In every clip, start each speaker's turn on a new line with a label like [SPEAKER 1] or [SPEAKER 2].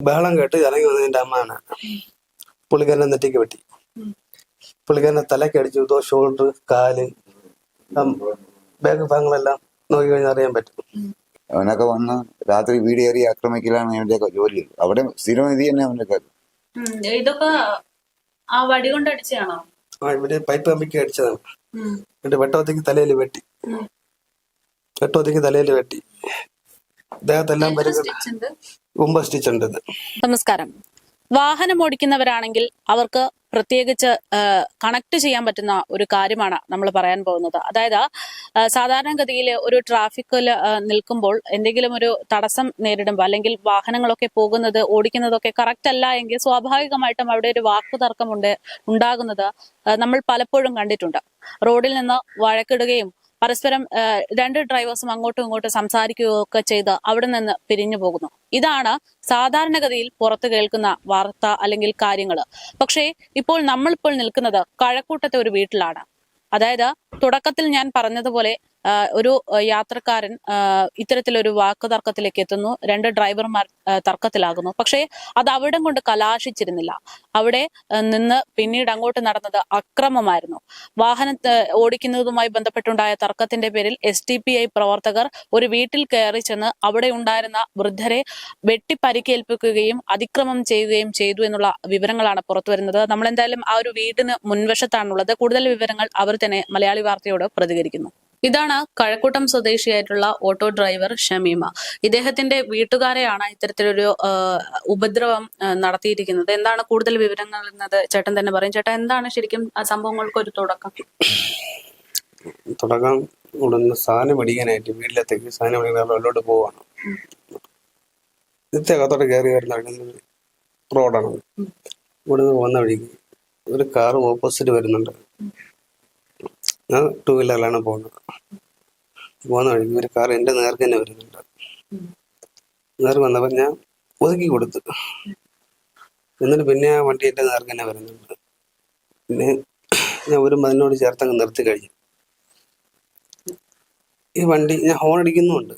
[SPEAKER 1] ബഹളം കേട്ട് ഇറങ്ങി വന്നതിന്റെ അമ്മാണ് പുള്ളിക്കാരനെ നെറ്റിക്ക് വെട്ടി പുള്ളിക്കാരനെ തലയ്ക്ക് അടിച്ചു ഇതോ ഷോൾഡർ കാൽ ബാക്ക് ഭാഗങ്ങളെല്ലാം നോക്കി കഴിഞ്ഞാൽ അറിയാൻ പറ്റും.
[SPEAKER 2] അവനൊക്കെ വന്ന് രാത്രി വീട് കയറി ആക്രമിക്കലാണ് അവന്റെ ജോലി. അവിടെ സ്ഥിരം ഇത് തന്നെ അവന്റെ
[SPEAKER 3] കാര്യം ഇതൊക്കെ ആ വടി കൊണ്ട് അടിച്ചാണോ
[SPEAKER 1] ആ ഇവർ പൈപ്പ് കമ്പിക്ക് അടിച്ചതാണ്. എന്നിട്ട് വെട്ടവത്തേക്ക് തലയിൽ വെട്ടി. വെട്ടവത്തേക്ക് തലയിൽ വെട്ടി. ദേഹത്തെല്ലാം പരിക്ക്
[SPEAKER 3] ഉണ്ട് നമസ്കാരം. വാഹനം ഓടിക്കുന്നവരാണെങ്കിൽ അവർക്ക് പ്രത്യേകിച്ച് കണക്ട് ചെയ്യാൻ പറ്റുന്ന ഒരു കാര്യമാണ് നമ്മൾ പറയാൻ പോകുന്നത്. അതായത് സാധാരണഗതിയിൽ ഒരു ട്രാഫിക്കിൽ നിൽക്കുമ്പോൾ എന്തെങ്കിലും ഒരു തടസ്സം നേരിടുമ്പോൾ അല്ലെങ്കിൽ വാഹനങ്ങളൊക്കെ പോകുന്നത് ഓടിക്കുന്നതൊക്കെ കറക്റ്റ് അല്ല എങ്കിൽ സ്വാഭാവികമായിട്ടും അവിടെ ഒരു വാക്കു തർക്കമുണ്ട് ഉണ്ടാകുന്നത് നമ്മൾ പലപ്പോഴും കണ്ടിട്ടുണ്ട്. റോഡിൽ നിന്ന് വഴക്കിടുകയും പരസ്പരം രണ്ട് ഡ്രൈവേഴ്സും അങ്ങോട്ടും ഇങ്ങോട്ടും സംസാരിക്കുകയോ ഒക്കെ ചെയ്ത് അവിടെ നിന്ന് പിരിഞ്ഞു പോകുന്നു. ഇതാണ് സാധാരണഗതിയിൽ പുറത്തു കേൾക്കുന്ന വാർത്ത അല്ലെങ്കിൽ കാര്യങ്ങൾ പക്ഷേ ഇപ്പോൾ നമ്മളിപ്പോൾ നിൽക്കുന്നത് കഴക്കൂട്ടത്തെ ഒരു വീട്ടിലാണ്. അതായത് തുടക്കത്തിൽ ഞാൻ പറഞ്ഞതുപോലെ ഒരു യാത്രക്കാരൻ ഇത്തരത്തിലൊരു വാക്ക് തർക്കത്തിലേക്ക് എത്തുന്നു. രണ്ട് ഡ്രൈവർമാർ തർക്കത്തിലാകുന്നു. പക്ഷേ അത് അവിടം കൊണ്ട് കലാശിച്ചിരുന്നില്ല. അവിടെ നിന്ന് പിന്നീട് അങ്ങോട്ട് നടന്നത് അക്രമമായിരുന്നു. വാഹനം ഓടിക്കുന്നതുമായി ബന്ധപ്പെട്ടുണ്ടായ തർക്കത്തിന്റെ പേരിൽ എസ് ടി പി ഐ പ്രവർത്തകർ ഒരു വീട്ടിൽ കയറി ചെന്ന് അവിടെ ഉണ്ടായിരുന്ന വൃദ്ധരെ വെട്ടിപ്പരിക്കേൽപ്പിക്കുകയും അതിക്രമം ചെയ്യുകയും ചെയ്തു എന്നുള്ള വിവരങ്ങളാണ് പുറത്തു വരുന്നത്. നമ്മൾ എന്തായാലും ആ ഒരു വീടിന് മുൻവശത്താണുള്ളത്. കൂടുതൽ വിവരങ്ങൾ അവർ തന്നെ മലയാളി വാർത്തയോട് പ്രതികരിക്കുന്നു. ഇതാണ് കഴക്കൂട്ടം സ്വദേശിയായിട്ടുള്ള ഓട്ടോ ഡ്രൈവർ ഷമീമ. ഇദ്ദേഹത്തിന്റെ വീട്ടുകാരെയാണ് ഇത്തരത്തിലൊരു ഉപദ്രവം നടത്തിയിരിക്കുന്നത്. എന്താണ് കൂടുതൽ വിവരങ്ങൾ എന്നത് ചേട്ടൻ തന്നെ പറയും. ചേട്ടൻ എന്താണ് ശരിക്കും സംഭവങ്ങൾക്ക് ഒരു തുടക്കം?
[SPEAKER 1] തുടക്കം ഉടനെ സാധനം മേടിക്കാനായിട്ട് വീട്ടിലെത്തേക്ക് സാധനം പോവാണ്. ഇത്തെ അകത്തോട്ട് കയറി വരുന്ന റോഡാണ്. ഇവിടുന്ന് പോകുന്ന വഴിക്ക് ഒരു കാർ ഓപ്പോസിറ്റ് വരുന്നുണ്ട്. ഞാൻ ടൂ വീലറിലാണ് പോകുന്നത് പോകുന്ന വഴിക്ക് ഒരു കാർ എന്റെ നേർക്ക് തന്നെ വരുന്നുണ്ട്. നേർക്ക് വന്നപ്പോൾ ഞാൻ ഒതുക്കി കൊടുത്തു. എന്നിട്ട് പിന്നെ ആ വണ്ടി എന്റെ നേർക്ക് തന്നെ വരുന്നുണ്ട്. പിന്നെ ഞാൻ ഒരു മതിനോട് ചേർത്തങ്ങ് നിർത്തി കഴിഞ്ഞു. ഈ വണ്ടി ഞാൻ ഹോൺ അടിക്കുന്നുമുണ്ട്.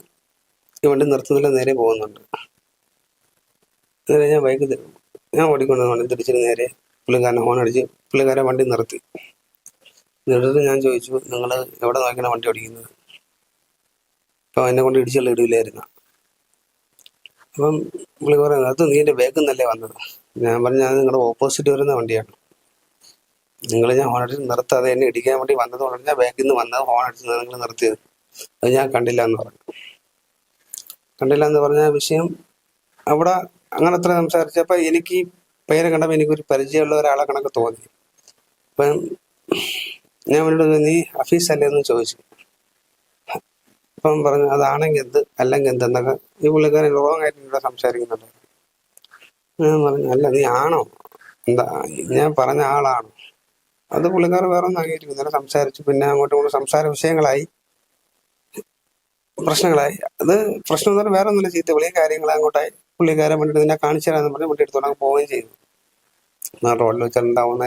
[SPEAKER 1] ഈ വണ്ടി നിർത്തുന്നില്ല നേരെ പോകുന്നുണ്ട്. നേരെ ഞാൻ ബൈക്ക് ഞാൻ ഓടിക്കൊണ്ടിരുന്ന വണ്ടി തിരിച്ചിട്ട് നേരെ പുള്ളിക്കാരനെ ഹോൺ അടിച്ച് പുള്ളിക്കാരെ വണ്ടി നിർത്തി. നിർത്തിട്ട് ഞാൻ ചോദിച്ചു നിങ്ങൾ എവിടെ നോക്കിയാണ് വണ്ടി ഓടിക്കുന്നത്? അപ്പം എന്നെ കൊണ്ട് ഇടിച്ചുള്ള ഇടില്ലായിരുന്നു അപ്പം പുള്ളി പറയുന്നത് അത് നീ എന്റെ ബാക്കിൽ നിന്നല്ലേ വന്നത്? ഞാൻ പറഞ്ഞു ഞാൻ നിങ്ങളുടെ ഓപ്പോസിറ്റ് വരുന്ന വണ്ടിയാണ്. നിങ്ങൾ ഞാൻ ഹോൺ അടിച്ച് നിർത്താതെ എന്നെ ഇടിക്കാൻ വേണ്ടി വന്നത് കൊണ്ട് ഞാൻ ബാക്കിൽ നിന്ന് വന്നത് ഹോൺ അടിച്ച് നിങ്ങൾ നിർത്തിയത്. അത് ഞാൻ കണ്ടില്ല എന്ന് പറഞ്ഞു. കണ്ടില്ല എന്ന് പറഞ്ഞ വിഷയം അവിടെ അങ്ങനെ അത്ര സംസാരിച്ചപ്പോൾ എനിക്ക് പേരെ കണ്ടപ്പോൾ എനിക്കൊരു പരിചയമുള്ള ഒരാളെ കണക്ക് തോന്നി. അപ്പം ഞാൻ അവനോട് നീ ഹഫീസ് അല്ലേ എന്ന് ചോദിച്ചു. അപ്പം പറഞ്ഞു അതാണെങ്കിൽ എന്ത്? അല്ലെങ്കിൽ എന്ത് എന്നൊക്കെ ഈ പുള്ളിക്കാരൻ റോങ് ആയിട്ട് ഇവിടെ സംസാരിക്കുന്നുണ്ട്. ഞാൻ പറഞ്ഞു അല്ല നീ ആണോ? എന്താ ഞാൻ പറഞ്ഞ ആളാണ്. അത് പുള്ളിക്കാരൻ വേറെ ഒന്നും അംഗീകരിക്കും ഇന്നലെ സംസാരിച്ചു പിന്നെ അങ്ങോട്ടും ഇങ്ങോട്ടും സംസാര വിഷയങ്ങളായി. പ്രശ്നങ്ങളായി. അത് പ്രശ്നം എന്ന് വേറെ ഒന്നുമില്ല. ചീത്ത വിളിയും കാര്യങ്ങൾ അങ്ങോട്ടായി. പുള്ളിക്കാരൻ വേണ്ടിയിട്ട് നിന്നെ കാണിച്ചു തരാന്ന് പറഞ്ഞ് വണ്ടി എടുത്തോണ്ട് പോവുകയും ചെയ്തു. റോഡിൽ വെച്ചിട്ടുണ്ടാവുന്ന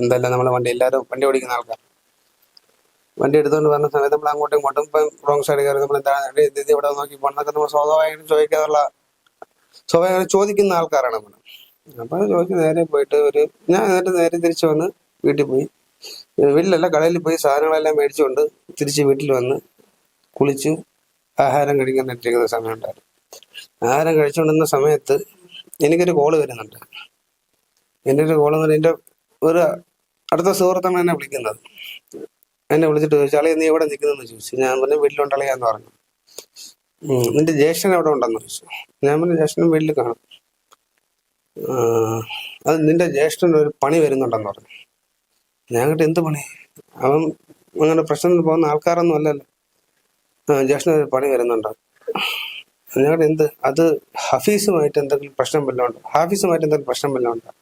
[SPEAKER 1] എന്തെല്ലാം നമ്മളെ വണ്ടി. എല്ലാവരും വണ്ടി ഓടിക്കുന്ന ആൾക്കാർ വണ്ടി എടുത്തുകൊണ്ട് വരുന്ന സമയത്ത് നമ്മൾ അങ്ങോട്ടും ഇങ്ങോട്ടും ഇപ്പം റോങ് സൈഡ് കയറി നമ്മൾ എന്താണ് ഇത് ഇവിടെ നോക്കി പോകണമെന്നൊക്കെ നമ്മൾ സ്വാഭാവികമായിട്ടും ചോദിക്കാറുള്ള സ്വാഭാവികമായും ചോദിക്കുന്ന ആൾക്കാരാണ് നമ്മൾ അപ്പൊ അത് ചോദിച്ച് നേരെ പോയിട്ട് ഒരു ഞാൻ എന്നിട്ട് നേരെ തിരിച്ചു വന്ന് വീട്ടിൽ പോയി. വീട്ടിലല്ല കടയിൽ പോയി സാധനങ്ങളെല്ലാം മേടിച്ചുകൊണ്ട് തിരിച്ച് വീട്ടിൽ വന്ന് കുളിച്ച് ആഹാരം കഴിക്കാൻ ഇരിക്കുന്ന സമയം ഉണ്ടായിരുന്നു. ആഹാരം കഴിച്ചുകൊണ്ടിരുന്ന സമയത്ത് എനിക്കൊരു കോൾ വരുന്നുണ്ട്. എന്റെ ഒരു കോൾ എന്ന് എന്റെ ഒരു അടുത്ത സുഹൃത്താണ് എന്നെ വിളിക്കുന്നത്. എന്നെ വിളിച്ചിട്ട് ചോദിച്ചു നീ എവിടെ നിൽക്കുന്നതെന്ന് ചോദിച്ചു. ഞാൻ പറഞ്ഞു വീട്ടിലുണ്ടളിയാന്ന് പറഞ്ഞു. നിന്റെ ജ്യേഷ്ഠൻ എവിടെ ഉണ്ടെന്ന് ചോദിച്ചു. ഞാൻ പറഞ്ഞു ജ്യേഷ്ഠൻ വീട്ടിൽ കാണും. അത് നിന്റെ ജ്യേഷ്ഠൻ ഒരു പണി വരുന്നുണ്ടെന്ന് പറഞ്ഞു. ഞാൻ കേട്ട് എന്ത് പണി? അവൻ അങ്ങനെ പ്രശ്നം പോകുന്ന ആൾക്കാരൊന്നും അല്ലല്ലോ. ജ്യേഷ്ഠന് ഒരു പണി വരുന്നുണ്ട്. ഞങ്ങളുടെ എന്ത്? അത് ഹഫീസുമായിട്ട് എന്തെങ്കിലും പ്രശ്നം വല്ലതും ഉണ്ടോ? ഹാഫീസുമായിട്ട് എന്തെങ്കിലും പ്രശ്നം വല്ലതും ഉണ്ടോ?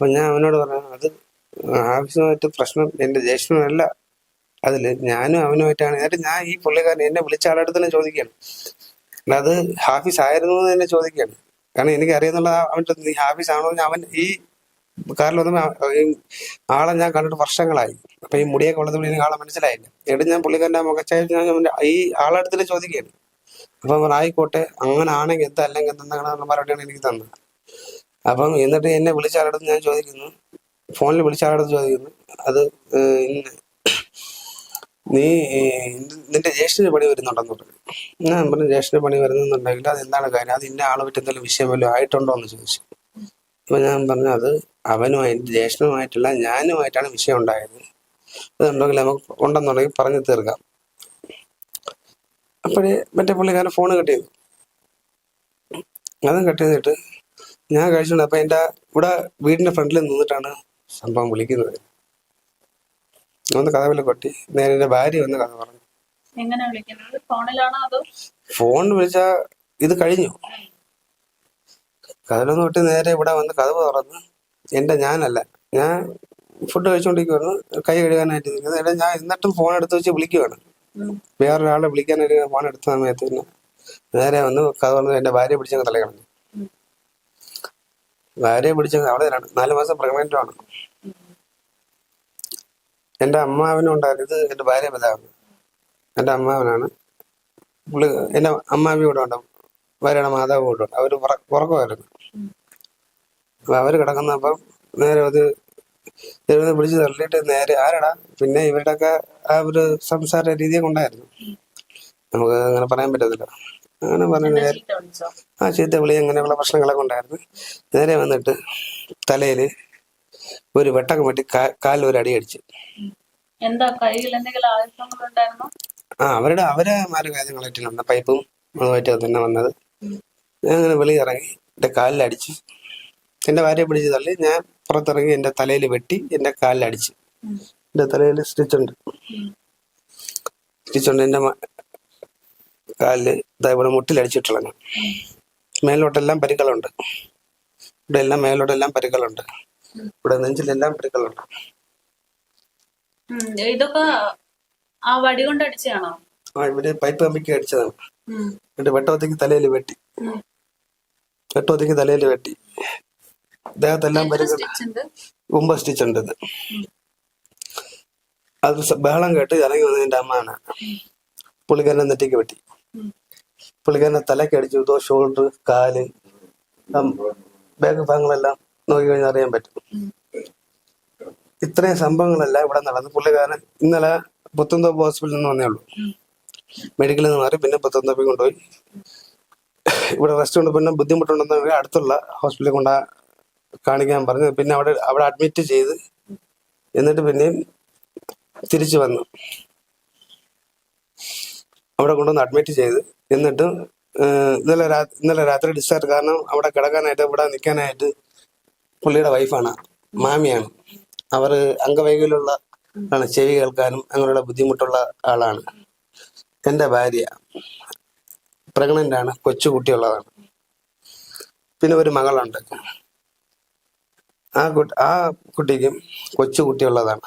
[SPEAKER 1] അപ്പൊ ഞാൻ അവനോട് പറഞ്ഞു അത് ആവശ്യമായിട്ട് പ്രശ്നം എന്റെ ജ്യേഷ്ഠനല്ല അതിൽ ഞാനും അവനുമായിട്ടാണ്. എന്നിട്ട് ഞാൻ ഈ പുള്ളിക്കാരൻ എന്നെ വിളിച്ച ആളടുത്ത് തന്നെ ചോദിക്കുകയാണ്. അത് ഹാഫീസ് ആയിരുന്നു എന്ന് തന്നെ ചോദിക്കുകയാണ്. കാരണം എനിക്ക് അറിയുന്നുള്ള അവന്റെ നീ ഹാഫീസ് ആണോ അവൻ ഈ കാറിൽ വന്ന ആളെ ഞാൻ കണ്ടിട്ട് വർഷങ്ങളായി. അപ്പൊ ഈ മുടിയൊക്കെ വളർത്തുമ്പോൾ എനിക്ക് ആളെ മനസ്സിലായില്ല. എന്നിട്ട് ഞാൻ പുള്ളിക്കാരന്റെ മുഖച്ചായ ഞാൻ ഈ ആളെ അടുത്ത് ചോദിക്കുകയാണ്. അപ്പം ആയിക്കോട്ടെ അങ്ങനെ ആണെങ്കിൽ എന്താ അല്ലെങ്കിൽ എന്തെന്നാണ് മറുപടിയാണ് എനിക്ക് തന്നത്. അപ്പം എന്നിട്ട് എന്നെ വിളിച്ചാളടുത്ത് ഞാൻ ചോദിക്കുന്നു. ഫോണിൽ വിളിച്ചാളടുത്ത് ചോദിക്കുന്നു. അത് നീ നിന്റെ ജ്യേഷ്ഠന് പണി വരുന്നുണ്ടെന്ന് പറഞ്ഞു. ഞാൻ പറഞ്ഞു ജ്യേഷ്ഠന് പണി വരുന്നുണ്ടെങ്കിൽ അത് എന്താണ് കാര്യം? അത് ഇന്ന ആളെ പറ്റി എന്തെങ്കിലും വിഷയം വല്ലതും ആയിട്ടുണ്ടോ എന്ന് ചോദിച്ചു. അപ്പൊ ഞാൻ പറഞ്ഞു അത് അവനുമായിട്ട് ജ്യേഷ്ഠനുമായിട്ടല്ല ഞാനുമായിട്ടാണ് വിഷയം ഉണ്ടായത്. അതുണ്ടെങ്കിൽ നമുക്ക് ഉണ്ടെന്നുണ്ടെങ്കിൽ പറഞ്ഞു തീർക്കാം. അപ്പോഴേ മറ്റേ പുള്ളിക്കാരൻ ഫോൺ കട്ട് ചെയ്തു. അതും കട്ട് ചെയ്തിട്ട് ഞാൻ കഴിച്ചിട്ടുണ്ട്. അപ്പൊ എന്റെ ഇവിടെ വീടിന്റെ ഫ്രണ്ടിൽ നിന്നിട്ടാണ് സംഭവം വിളിക്കുന്നത്. ഒന്ന് കഥവിൽ കൊട്ടി. നേരെ എന്റെ ഭാര്യ വന്ന് കഥ പറഞ്ഞു. ഫോൺ വിളിച്ചാ ഇത് കഴിഞ്ഞു. കഥലൊന്ന് തൊട്ട് നേരെ ഇവിടെ വന്ന് കഥവ് തുറന്ന് എന്റെ ഞാനല്ല. ഞാൻ ഫുഡ് കഴിച്ചുകൊണ്ടിരിക്കുവാണ് കൈ കഴുകാനായിട്ട് നിൽക്കുന്നത്. ഞാൻ എന്നിട്ടും ഫോൺ എടുത്ത് വെച്ച് വിളിക്കുവാണ്. വേറൊരാളെ വിളിക്കാനായിട്ട് ഫോൺ എടുത്ത സമയത്ത് പിന്നെ നേരെ വന്ന് കഥ തുറന്ന് എന്റെ ഭാര്യ പിടിച്ചങ്ങ് തല കളഞ്ഞു. ഭാര്യയെ പിടിച്ചത് അവിടെ നാല് മാസം പ്രഗ്നന്റ് ആണ്. എന്റെ അമ്മാവനും ഉണ്ടായിരുന്നു ഇത് എന്റെ ഭാര്യ പിതാവ്. എന്റെ അമ്മാവനാണ്. പുള്ളി എന്റെ അമ്മാവി കൂടെ ഉണ്ട്. ഭാര്യയുടെ മാതാവ് കൂടെ ഉണ്ട്. ഉറ- ഉറക്കമായിരുന്നു അപ്പൊ അവർ കിടക്കുന്നപ്പം നേരെ അത് എഴുതി പിടിച്ച് തള്ളിയിട്ട് നേരെ ആരടാ? പിന്നെ ഇവരുടെയൊക്കെ ആ ഒരു സംസാര രീതി കൊണ്ടായിരുന്നു നമുക്ക് അങ്ങനെ പറയാൻ പറ്റത്തില്ല. അങ്ങനെ പറഞ്ഞു ആ ചീത്ത വിളി അങ്ങനെയുള്ള പ്രശ്നങ്ങളൊക്കെ ഉണ്ടായിരുന്നു. നേരെ വന്നിട്ട് തലയിൽ ഒരു വെട്ടൊക്കെ വെട്ടി കാ- കാലിൽ ഒരു അടി അടിച്ചു.
[SPEAKER 3] എന്താ കയ്യിൽ എന്തെങ്കിലും ആയുധങ്ങളുണ്ടായിരുന്നോ
[SPEAKER 1] ആ അവരുടെ അവരെ മാറി മാരും വന്ന പൈപ്പും അതുമായിട്ട് തന്നെ വന്നത്. ഞാൻ അങ്ങനെ വെളി ഇറങ്ങി എന്റെ കാലിൽ അടിച്ച്. എന്റെ ഭാര്യ പിടിച്ച് തള്ളി. ഞാൻ പുറത്തിറങ്ങി എന്റെ തലയിൽ വെട്ടി എന്റെ കാലിൽ അടിച്ച്. എന്റെ തലയിൽ സ്റ്റിച്ചുണ്ട് സ്റ്റിച്ചുണ്ട് എന്റെ കാലിൽ ഇതാ മുട്ടിലടിച്ചിട്ടുള്ള മേലോട്ടെല്ലാം പരിക്കളുണ്ട് ഇവിടെ എല്ലാം മേലോട്ടെല്ലാം പരിക്കളുണ്ട് ഇവിടെ നെഞ്ചിലെല്ലാം പരിക്കളുണ്ട്
[SPEAKER 3] ഇതൊക്കെ ആ വടി കൊണ്ട് അടിച്ചതാണോ?
[SPEAKER 1] ആ ഇവിടെ പൈപ്പ് കമ്പിക്ക് അടിച്ചതാണ്. എന്നിട്ട് വെട്ടോത്തേക്ക് തലയിൽ വെട്ടി. വെട്ടോത്തേക്ക് തലയിൽ വെട്ടി. ദേഹത്തെല്ലാം
[SPEAKER 3] ഉമ്പ
[SPEAKER 1] പരിക്കൾ ഒമ്പത് സ്റ്റിച്ച് ഉണ്ട് ഇത്. അത് ബഹളം കേട്ട് ഇറങ്ങി വന്നതിന്റെ അമ്മാണ്. പുള്ളിക്കാരനെ നെറ്റിക്ക് വെട്ടി.
[SPEAKER 3] ഉം.
[SPEAKER 1] പുള്ളിക്കാരനെ തലയ്ക്ക് അടിച്ചു ഇതോ ഷോൾഡർ കാൽ ബാക്ക് ഭാഗങ്ങളെല്ലാം നോക്കി കഴിഞ്ഞാൽ അറിയാൻ പറ്റും. ഇത്രയും സംഭവങ്ങളല്ല ഇവിടെ നടന്നു പുള്ളിക്കാരൻ ഇന്നലെ പുത്തൻതോപ്പ് ഹോസ്പിറ്റലിൽ നിന്ന് വന്നേ ഉള്ളൂ. മെഡിക്കലിൽ നിന്ന് മാറി പിന്നെ പുത്തൻതോപ്പിൽ കൊണ്ടുപോയി. ഇവിടെ റെസ്റ്റ് കൊണ്ട് പിന്നെ ബുദ്ധിമുട്ടുണ്ടെന്ന് അടുത്തുള്ള ഹോസ്പിറ്റലിൽ കൊണ്ടാ കാണിക്കാൻ പറഞ്ഞു. പിന്നെ അവിടെ അവിടെ അഡ്മിറ്റ് ചെയ്ത് എന്നിട്ട് പിന്നെയും തിരിച്ചു വന്നു. അവിടെ കൊണ്ടുവന്ന് അഡ്മിറ്റ് ചെയ്ത് എന്നിട്ട് ഇന്നലെ രാ- ഇന്നലെ രാത്രി ഡിസ്ചാർജ് കാരണം അവിടെ കിടക്കാനായിട്ട് ഇവിടെ നിൽക്കാനായിട്ട് പുള്ളിയുടെ വൈഫാണ് മാമിയാണ്. അവർ അംഗവൈകല്യമുള്ള ആണ് ചെവി കേൾക്കാനും അങ്ങനെയുള്ള ബുദ്ധിമുട്ടുള്ള ആളാണ്. എന്റെ ഭാര്യ പ്രഗ്നന്റ് ആണ് കൊച്ചു കുട്ടിയുള്ളതാണ്. പിന്നെ ഒരു മകളുണ്ട്. ആ കുട്ടി ആ കുട്ടിക്കും കൊച്ചു കുട്ടിയുള്ളതാണ്.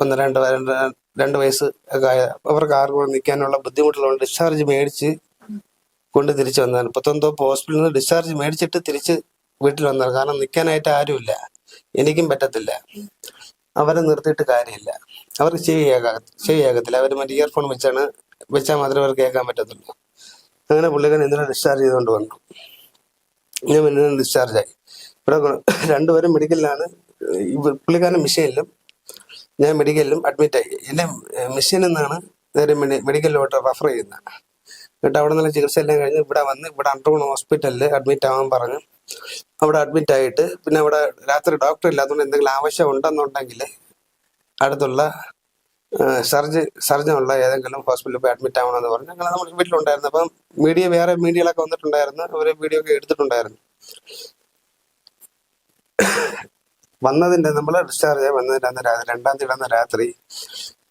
[SPEAKER 1] ഒന്ന് രണ്ട് വ- രണ്ട് വയസ്സ് ഒക്കെ ആയ അവർക്ക് ആർക്കും നിൽക്കാനുള്ള ബുദ്ധിമുട്ടുള്ളതുകൊണ്ട് ഡിസ്ചാർജ് മേടിച്ച് കൊണ്ട് തിരിച്ചു വന്നതാണ്. പുത്തൻതോപ്പ് ഹോസ്പിറ്റലിൽ നിന്ന് ഡിസ്ചാർജ് മേടിച്ചിട്ട് തിരിച്ച് വീട്ടിൽ വന്നാൽ കാരണം നിൽക്കാനായിട്ട് ആരുമില്ല. എനിക്കും പറ്റത്തില്ല. അവരെ നിർത്തിയിട്ട് കാര്യമില്ല. അവർക്ക് ചെവി ചെവിയാകത്തില്ല അവർ മറ്റേ ഇയർഫോൺ വെച്ചാണ് വെച്ചാൽ മാത്രമേ അവർ കേൾക്കാൻ പറ്റത്തുള്ളൂ. അങ്ങനെ പുള്ളിക്കാരൻ ഇന്നലെ ഡിസ്ചാർജ് ചെയ്തുകൊണ്ട് വന്നു. ഞാൻ പിന്നെ ഡിസ്ചാർജ് ആയി. ഇവിടെ രണ്ടുപേരും മെഡിക്കലിലാണ് പുള്ളിക്കാരൻ മിഷനിലും ഞാൻ മെഡിക്കലിലും അഡ്മിറ്റായി എന്നെ മിഷൻ എന്നാണ് നേരെ മെഡി- മെഡിക്കലിലോട്ട് റെഫർ ചെയ്യുന്നത് എന്നിട്ട് അവിടെ നിന്നുള്ള ചികിത്സ എല്ലാം കഴിഞ്ഞ് ഇവിടെ വന്ന് ഇവിടെ അണ്ടർഗ്രൗണ്ട് ഹോസ്പിറ്റലിൽ അഡ്മിറ്റ് ആവാൻ പറഞ്ഞു അവിടെ അഡ്മിറ്റ് ആയിട്ട് പിന്നെ അവിടെ രാത്രി ഡോക്ടർ ഇല്ലാത്തതുകൊണ്ട് എന്തെങ്കിലും ആവശ്യം ഉണ്ടെന്നുണ്ടെങ്കിൽ അടുത്തുള്ള സർജൻ സർജനുള്ള ഏതെങ്കിലും ഹോസ്പിറ്റലിൽ പോയി അഡ്മിറ്റ് ആവണമെന്ന് പറഞ്ഞു അങ്ങനെ നമ്മൾ വീട്ടിലുണ്ടായിരുന്നു. അപ്പം മീഡിയ വേറെ മീഡിയകളൊക്കെ വന്നിട്ടുണ്ടായിരുന്നു. അവർ വീഡിയോ ഒക്കെ എടുത്തിട്ടുണ്ടായിരുന്നു. വന്നതിന്റെ നമ്മൾ ഡിസ്ചാർജ് ആയി വന്നതിന്റെ അന്ന് രാത്രി രണ്ടാം തീയതി അന്ന് രാത്രി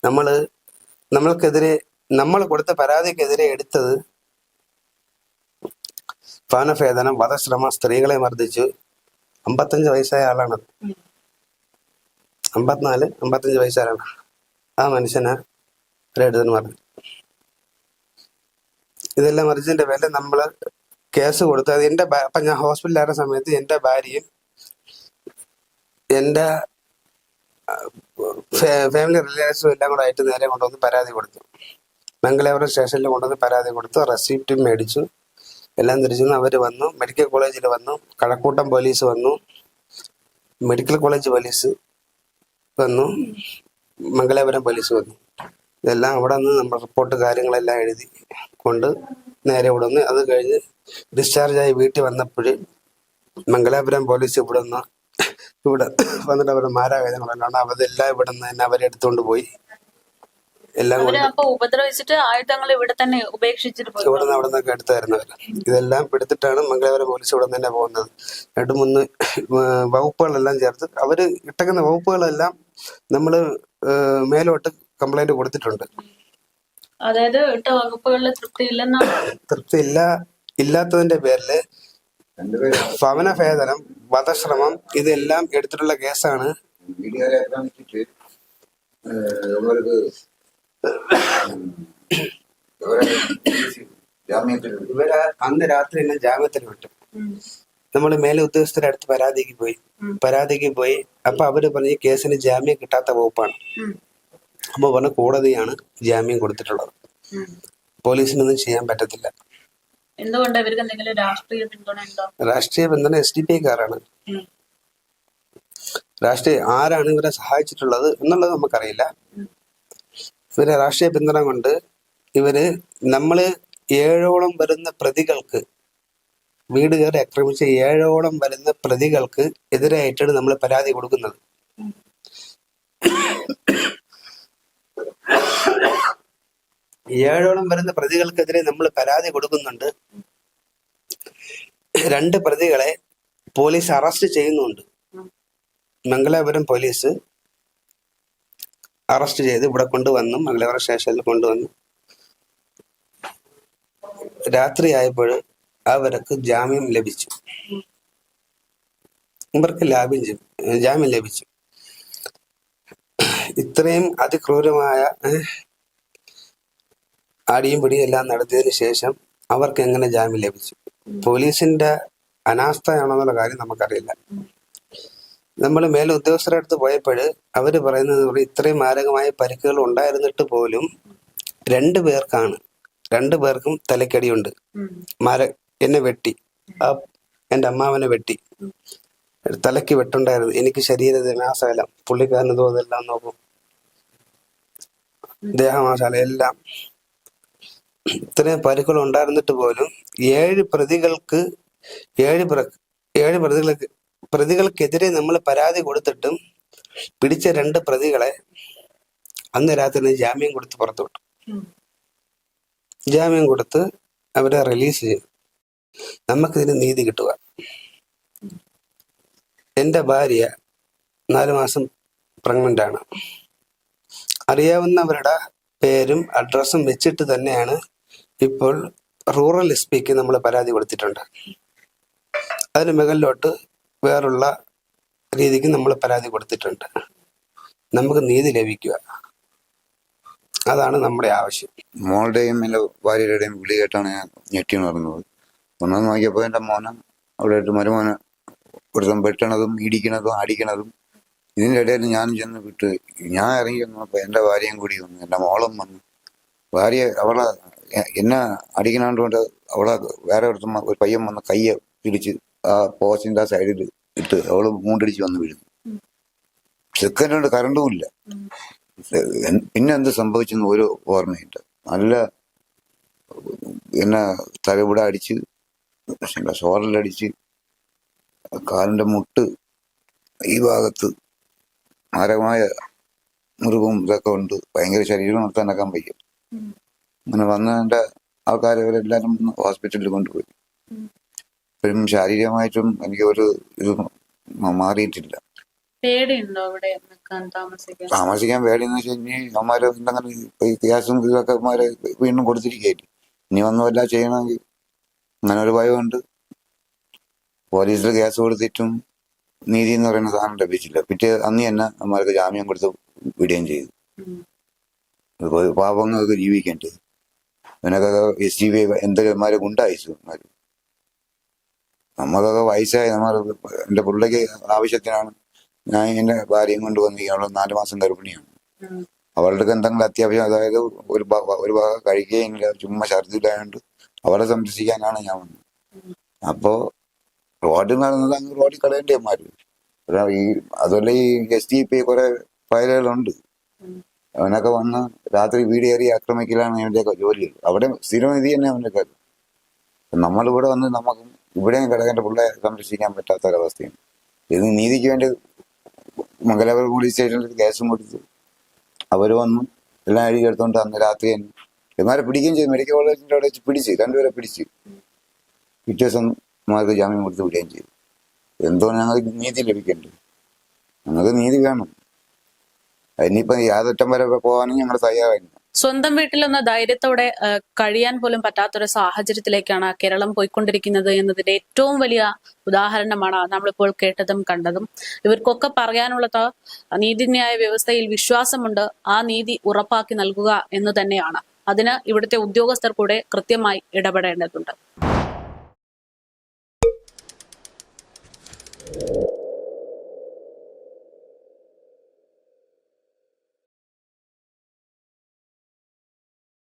[SPEAKER 1] നമ്മൾ നമ്മൾക്കെതിരെ നമ്മൾ കൊടുത്ത പരാതിക്കെതിരെ എടുത്തത് പാനഭേദനം വധശ്രമം സ്ത്രീകളെ മർദ്ദിച്ചു. അമ്പത്തഞ്ച് വയസ്സായ ആളാണ്. അമ്പത്തിനാല് അമ്പത്തഞ്ച് വയസ്സാരാണ്. ആ മനുഷ്യനെ ഒരെടുത്തെന്ന് പറഞ്ഞു ഇതെല്ലാം മറിച്ചതിന്റെ പേരിൽ നമ്മൾ കേസ് കൊടുത്തു അത് എന്റെ ഭാ- അപ്പൊ ഞാൻ ഹോസ്പിറ്റലായിരുന്ന സമയത്ത് എന്റെ ഭാര്യയും എന്റെ ഫാമിലി റിലേറ്റീവ്സും എല്ലാം കൂടെ ആയിട്ട് നേരെ കൊണ്ടുവന്ന് പരാതി കൊടുത്തു. മംഗലാപുരം സ്റ്റേഷനിൽ കൊണ്ടുവന്ന് പരാതി കൊടുത്തു. റെസിപ്റ്റ് മേടിച്ചു. എല്ലാം തിരിച്ചു അവർ വന്നു. മെഡിക്കൽ കോളേജിൽ വന്നു. കഴക്കൂട്ടം പോലീസ് വന്നു. മെഡിക്കൽ കോളേജ് പോലീസ് വന്നു. മംഗലാപുരം പോലീസ് വന്നു. ഇതെല്ലാം അവിടെ നിന്ന് നമ്മൾ റിപ്പോർട്ട് കാര്യങ്ങളെല്ലാം എഴുതി കൊണ്ട് നേരെ ഇവിടെ നിന്ന് അത് കഴിഞ്ഞ് ഡിസ്ചാർജായി വീട്ടിൽ വന്നപ്പോഴും മംഗലാപുരം പോലീസ് ഇവിടെ നിന്ന് ഇവിടെ വന്നിട്ട് അവരുടെ മാരാവേദനകളെല്ലാം അവതെല്ലാം ഇവിടെ നിന്ന് തന്നെ അവരെ എടുത്തുകൊണ്ട് പോയി. എല്ലാം
[SPEAKER 3] ഉപദ്രവിച്ചിട്ട് ആയുധങ്ങൾ ഇവിടെ തന്നെ ഉപേക്ഷിച്ചിട്ട്
[SPEAKER 1] ഇവിടെ നിന്ന് അവിടെ നിന്നൊക്കെ എടുത്തായിരുന്നവർ ഇതെല്ലാം എടുത്തിട്ടാണ് മംഗളവരെ പോലീസ് ഇവിടെ തന്നെ പോകുന്നത്. രണ്ട് മൂന്ന് വകുപ്പുകളെല്ലാം ചേർത്ത് അവർ ഇട്ടക്കുന്ന വകുപ്പുകളെല്ലാം നമ്മൾ മേലോട്ട് കംപ്ലൈന്റ് കൊടുത്തിട്ടുണ്ട്.
[SPEAKER 3] അതായത് ഇട്ട വകുപ്പുകളിൽ തൃപ്തി ഇല്ലെന്നാണ്
[SPEAKER 1] തൃപ്തി ഇല്ല ഇല്ലാത്തതിന്റെ
[SPEAKER 2] പേരിൽ
[SPEAKER 1] ഭവനഭേദനം വധശ്രമം ഇതെല്ലാം എടുത്തിട്ടുള്ള കേസാണ്.
[SPEAKER 2] ഇവരെ
[SPEAKER 1] അന്ന് രാത്രി തന്നെ ജാമ്യത്തിൽ വിട്ടു. നമ്മൾ മേലെ ഉദ്യോഗസ്ഥരുടെ അടുത്ത് പരാതിക്ക് പോയി. പരാതിക്ക് പോയി. അപ്പൊ അവർ പറഞ്ഞ കേസിന് ജാമ്യം കിട്ടാത്ത വകുപ്പാണ്. അപ്പൊ പറഞ്ഞ കോടതിയാണ് ജാമ്യം കൊടുത്തിട്ടുള്ളത്. പോലീസിനൊന്നും ചെയ്യാൻ പറ്റത്തില്ല.
[SPEAKER 3] എന്തുകൊണ്ട് ഇവർക്ക് എന്തെങ്കിലും രാഷ്ട്രീയ പിന്തുണ ഉണ്ടോ?
[SPEAKER 1] രാഷ്ട്രീയ പിന്തുണ എസ് ഡി പി ഐക്കാരാണ്
[SPEAKER 3] ഉം.
[SPEAKER 1] രാഷ്ട്രീയ ആരാണ് ഇവരെ സഹായിച്ചിട്ടുള്ളത് എന്നുള്ളത് നമുക്കറിയില്ല. ഇവരെ രാഷ്ട്രീയ പിന്തുണ കൊണ്ട് ഇവർ നമ്മൾ ഏഴോളം വരുന്ന പ്രതികൾക്ക് വീട് കയറി ആക്രമിച്ച ഏഴോളം വരുന്ന പ്രതികൾക്ക് എതിരായിട്ടാണ് നമ്മൾ പരാതി കൊടുക്കുന്നത്. ഏഴോളം വരുന്ന പ്രതികൾക്കെതിരെ നമ്മൾ പരാതി കൊടുക്കുന്നുണ്ട്. രണ്ട് പ്രതികളെ പോലീസ് അറസ്റ്റ് ചെയ്യുന്നുണ്ട്. മംഗലാപുരം പോലീസ് അറസ്റ്റ് ചെയ്ത് ഇവിടെ കൊണ്ടുവന്നു മംഗലാപുരം സ്റ്റേഷനിൽ കൊണ്ടുവന്നു. രാത്രിയായപ്പോൾ അവർക്ക് ജാമ്യം ലഭിച്ചു. ഇവർക്ക് ലാഭ്യം ജാമ്യം ലഭിച്ചു. ഇത്രയും അതിക്രൂരമായ അടിയും പിടിയും എല്ലാം നടത്തിയതിനു ശേഷം അവർക്ക് എങ്ങനെ ജാമ്യം ലഭിച്ചു? പോലീസിന്റെ അനാസ്ഥയാണെന്നുള്ള കാര്യം നമുക്കറിയില്ല. നമ്മൾ മേലെ ഉദ്യോഗസ്ഥരുടെ അടുത്ത് പോയപ്പോൾ അവർ പറയുന്നത് ഇത്രയും മാരകമായ പരിക്കുകൾ ഉണ്ടായിരുന്നിട്ട് പോലും രണ്ടു പേർക്കാണ് രണ്ടു പേർക്കും തലക്കടിയുണ്ട്. മാര എന്നെ വെട്ടി. എന്റെ അമ്മാവനെ വെട്ടി. തലയ്ക്ക് വെട്ടുണ്ടായിരുന്നു. എനിക്ക് ശരീരത്തിനാശകലം പുള്ളിക്കാരനതും തോതെല്ലാം നോക്കും. ദേഹമാശാല എല്ലാം ഇത്രയും പരുക്കൾ ഉണ്ടായിരുന്നിട്ട് പോലും ഏഴ് പ്രതികൾക്ക് ഏഴ് പ്ര ഏഴ് പ്രതികൾക്ക് പ്രതികൾക്കെതിരെ നമ്മൾ പരാതി കൊടുത്തിട്ടും പിടിച്ച രണ്ട് പ്രതികളെ അന്ന് രാത്രി ജാമ്യം കൊടുത്ത് പുറത്തു വിട്ടു. ജാമ്യം കൊടുത്ത് അവരെ റിലീസ് ചെയ്തു. നമുക്കിതിന് നീതി കിട്ടുക. എന്റെ ഭാര്യ നാല് മാസം പ്രഗ്നന്റ് ആണ്. അറിയാവുന്നവരുടെ പേരും അഡ്രസ്സും വെച്ചിട്ട് തന്നെയാണ് ഇപ്പോൾ റൂറൽ എസ് പിക്ക് നമ്മൾ പരാതി കൊടുത്തിട്ടുണ്ട്. അതിന് മുകളിലോട്ട് വേറുള്ള രീതിക്ക് നമ്മൾ പരാതി കൊടുത്തിട്ടുണ്ട്. നമുക്ക് നീതി ലഭിക്കുക. അതാണ് നമ്മുടെ ആവശ്യം.
[SPEAKER 2] മോളുടെയും എന്റെ ഭാര്യയുടെയും വിളി കേട്ടാണ് ഞാൻ ഞെട്ടി ഉണർന്നത്. ഒന്നു നോക്കിയപ്പോൾ എന്റെ മോനെ അവിടെ മരുമോനെ ഒരുത്തം വെട്ടണതും ഇടിക്കണതും അടിക്കണതും ഇതിന്റെ ഇടയിൽ ഞാൻ ചെന്ന് വിട്ട് ഞാൻ ഇറങ്ങി വന്നപ്പോൾ എന്റെ ഭാര്യയും കൂടി വന്നു എന്റെ മോളും വന്നു ഭാര്യ അവളെ എന്നെ അടിക്കണാണ്ട് കൊണ്ട് അവളെ വേറെ ഒരുത്തം ഒരു പയ്യൻ വന്ന് കയ്യെ പിടിച്ച് ആ പോസ്റ്റിന്റെ ആ സൈഡിൽ ഇട്ട് അവൾ മൂണ്ടടിച്ച് വന്ന് വീഴുന്നു സെക്കൻഡ് കൊണ്ട് കറണ്ടും ഇല്ല. പിന്നെ എന്ത് സംഭവിച്ചെന്ന് ഒരു ഓർമ്മയില്ല നല്ല എന്നെ തലവിടെ അടിച്ച് ഷോറിലടിച്ച് കാലിന്റെ മുട്ട് ഈ ഭാഗത്ത് മാരകമായ മുറിവും ഇതൊക്കെ ഉണ്ട്. ഭയങ്കര ശരീരം നിർത്താനൊക്കാൻ വയ്യ. അങ്ങനെ വന്നതിന്റെ ആൾക്കാർ ഇവരെല്ലാരും ഒന്ന് ഹോസ്പിറ്റലിൽ കൊണ്ടുപോയി. ഇപ്പോഴും ശാരീരികമായിട്ടും എനിക്ക് ഒരു ഇത് മാറിയിട്ടില്ല.
[SPEAKER 3] താമസിക്കാൻ?
[SPEAKER 2] പേടിയെന്ന് വെച്ച് കഴിഞ്ഞാൽ അവന്മാര് എന്തെങ്കിലും ഈ ഗ്യാസും ഇതൊക്കെ അവന്മാര് വീണ്ടും കൊടുത്തിരിക്കുകയായിട്ട്. ഇനി വന്നു വല്ല ചെയ്യണമെങ്കിൽ അങ്ങനെ ഒരു ഭയമുണ്ട്. പോലീസിൽ കേസ് കൊടുത്തിട്ടും നീതി എന്ന് പറയുന്ന സാധനം ലഭിച്ചില്ല. പിറ്റേ അന്ന് തന്നെ അവന്മാർക്ക് ജാമ്യം കൊടുത്ത് വിടുകയും ചെയ്തു. പാപങ്ങൾക്ക് ജീവിക്കേണ്ടത് ഇതിനൊക്കെ എസ് ഡി ബി എന്തൊക്കെ ഗുണ്ടായിച്ചു അവന്മാര് നമുക്കൊക്കെ വയസ്സായി. നമ്മൾ എന്റെ പിള്ളേക്ക് ആവശ്യത്തിനാണ് ഞാൻ എന്റെ ഭാര്യയും കൊണ്ട് വന്നിരിക്കുന്നത് അവൾ നാല് മാസം ഗർഭിണിയാണ്. അവളുടെ എന്തെങ്കിലും അത്യാവശ്യം അതായത് ഒരു ഒരു ഭാഗം കഴിക്കുകയില്ല ചുമ്മാ ഛർദിലായോണ്ട് അവളെ സംരക്ഷിക്കാനാണ് ഞാൻ വന്നത്. അപ്പോ റോഡിൽ നടന്നത് അങ്ങ് റോഡിൽ കളയേണ്ടമാര് ഈ അതുപോലെ ഈ എസ് ഡി പി കുറെ ഫയലുകളുണ്ട്. അവനൊക്കെ വന്ന് രാത്രി വീട് കയറി ആക്രമിക്കലാണ് അവന്റെയൊക്കെ ജോലികൾ അവിടെ സ്ഥിരം ഇത് തന്നെ കാര്യം നമ്മളിവിടെ വന്ന് നമുക്ക് ഇവിടെയും കിടക്കേണ്ട പിള്ളേരെ സംരക്ഷിക്കാൻ പറ്റാത്ത ഒരവസ്ഥയാണ് ഇത് നീതിക്ക് വേണ്ടി മംഗലാപുരം പോലീസ് സ്റ്റേഷനിൽ കേസും കൊടുത്തു അവർ വന്നു എല്ലാം അഴുകി എടുത്തോണ്ട് അന്ന് രാത്രി തന്നെ ഇവന്മാരെ പിടിക്കുകയും ചെയ്തു. മെഡിക്കൽ കോളേജിന്റെ അവിടെ വെച്ച് പിടിച്ച് രണ്ടുപേരെ പിടിച്ച്. പിറ്റേ ദിവസം മാർക്ക് ജാമ്യം കൊടുത്ത് വിടുകയും ചെയ്തു. എന്തോ ഞങ്ങൾക്ക് നീതി ലഭിക്കേണ്ടത് ഞങ്ങൾക്ക് നീതി വേണം. അതിനിപ്പോ യാതൊറ്റം വരെ പോകാനും ഞങ്ങൾ തയ്യാറായിരുന്നു.
[SPEAKER 3] സ്വന്തം വീട്ടിലൊന്ന് ധൈര്യത്തോടെ കഴിയാൻ പോലും പറ്റാത്തൊരു സാഹചര്യത്തിലേക്കാണ് കേരളം പോയിക്കൊണ്ടിരിക്കുന്നത് എന്നതിന്റെ ഏറ്റവും വലിയ ഉദാഹരണമാണ് നമ്മളിപ്പോൾ കേട്ടതും കണ്ടതും. ഇവർക്കൊക്കെ പറയാനുള്ളത് നീതിന്യായ വ്യവസ്ഥയിൽ വിശ്വാസമുണ്ട്. ആ നീതി ഉറപ്പാക്കി നൽകുക എന്ന് തന്നെയാണ്. അതിന് ഇവിടുത്തെ ഉദ്യോഗസ്ഥർ കൂടെ കൃത്യമായി ഇടപെടേണ്ടതുണ്ട്.